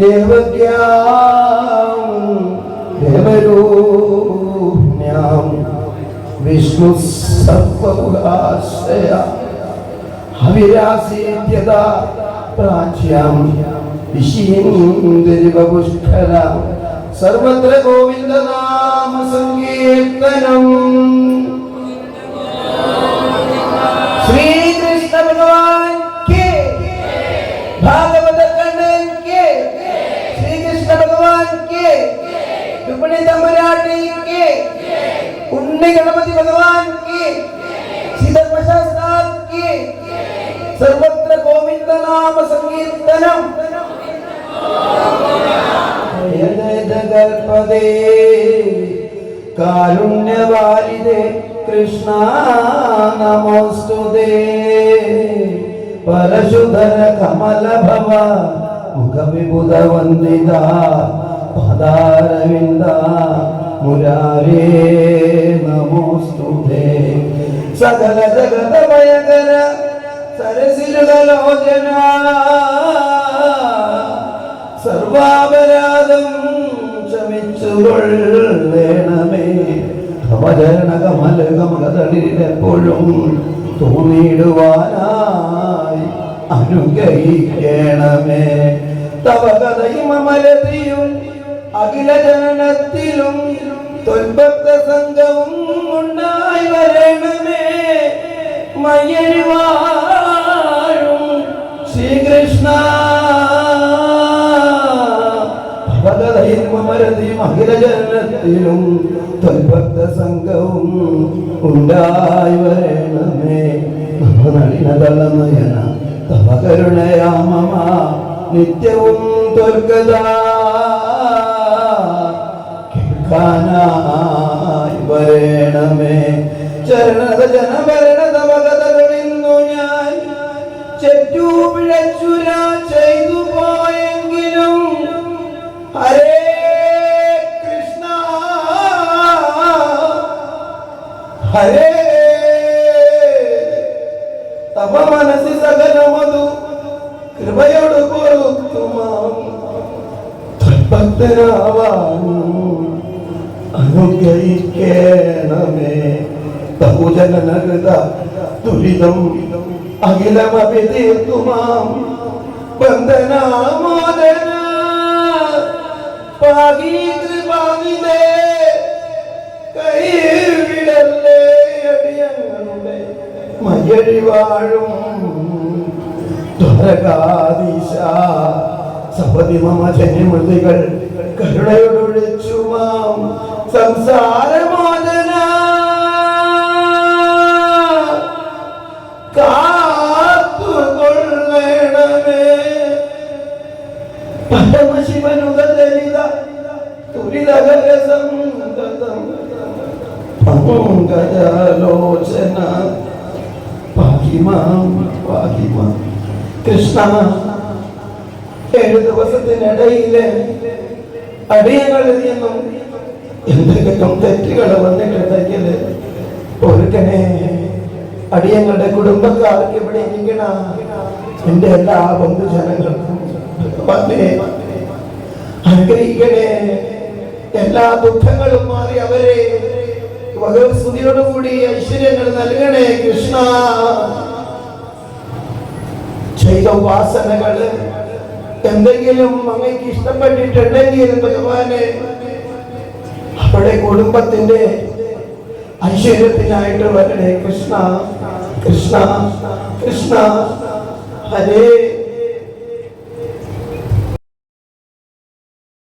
ദേവജ്ഞാം ദേവരൂപ്ണ്യാം വിഷ്ണു സർവമുഖാശ്രയ ഹവിരാസീത്യത പ്രാച്യാം വിശീന്ദ്രിവപുഷ്കര സർവത്ര ഗോവിന്ദനാമ സങ്കീർത്തനം രുക്മിണി തമ്പുരാട്ടിക്ക് ഉണ്ണി ഗണപതി ഭഗവാൻക്ക് ശിതപശാസ്താക്ക് സർവത്ര ഗോവിന്ദനാമ സങ്കീർത്തനം. ജഗൽപദേ കാരുണ്യവാലിതേ കൃഷ്ണ നമോസ്തുതേ. പരശുധര കമലഭവ മുഖവിബുധ വന്നിതാ പദാരവിന്ദ മുരാരേ നമോസ്തുതേ. സകല ജഗതമയകര സരസിരുകലോചന. സർവാപരാധം ക്ഷമിച്ചുകൊള്ളേണമേ കമലകമലകമലതളിരെപ്പോഴും തോന്നിയിടുവാനായി അനുഗ്രഹിക്കണമേ. തവ കഥയും അമലതയും അഖില ജനനത്തിലും തൊൽഭക്ത സംഘവും ഉണ്ടായി വരണമേ. മയ്യരുവാഴും ശ്രീകൃഷ്ണ. ഭഗതയും അമരതയും അഖിലജനത്തിലും തൊൽഭക്ത സംഘവും ഉണ്ടായി വരണമേ. നളിനതളനയന തവ കരുണയാമ നിത്യവും ത്വർഗത കേൾക്കാനായി വരണമേ. ചരണത ജനഭരണത വകതകളിന്നു ഞാൻ. ചെറ്റു പിഴച്ചുര ചെയ്തു പോയെങ്കിലും ഹരേ കൃഷ്ണ. ഹരേ. തവ മനസ്സി സകലമതു കൃപയോട് പൊറുത്തുമാം. ഭക്തനാവാൻ അനുഗ്രഹിക്കണമേ ബഹുജനനകൃത ദുരിതം അഖിലമപി തീർത്തുമാം വന്ദനാമോദന പാകി കൃപാനിതേ കൈവിടല്ലേ അടിയങ്ങളുടെ മയഴി വാഴും ദ്വാരകാധീശ സപതി മമ ജന്യമൃതികൾ കരുണയോടൊഴിച്ചു മാം സംസാരമോചന കാത്തുകൊള്ളണമേ. പരമശിവനുദലിത തുരിതകര സംഗതം പങ്കജലോചന പാഹിമാം പാഹിമാം. കൃഷ്ണ ഏഴ് ദിവസത്തിനിടയിലെ അടിയങ്ങളിൽ നിന്നും എന്തെങ്കിലും തെറ്റുകൾ വന്നിട്ടുണ്ടെങ്കിൽ ഒരുക്കനെ അടിയങ്ങളുടെ കുടുംബക്കാർക്ക് ഇവിടെ ഇരിക്കണ എന്റെ എല്ലാ ബന്ധുജനങ്ങൾക്കും എല്ലാ ദുഃഖങ്ങളും മാറി അവരെ സ്തുതിയോടുകൂടി ഐശ്വര്യങ്ങൾ നൽകണേ കൃഷ്ണ. ചെയ്ത എന്തെങ്കിലും അങ്ങക്ക് ഇഷ്ടപ്പെട്ടിട്ടുണ്ടെങ്കിൽ ഭഗവാനെ അവിടെ കുടുംബത്തിന്റെ ഐശ്വര്യത്തിനായിട്ട് വരണേ കൃഷ്ണ കൃഷ്ണ കൃഷ്ണ. ഹരേ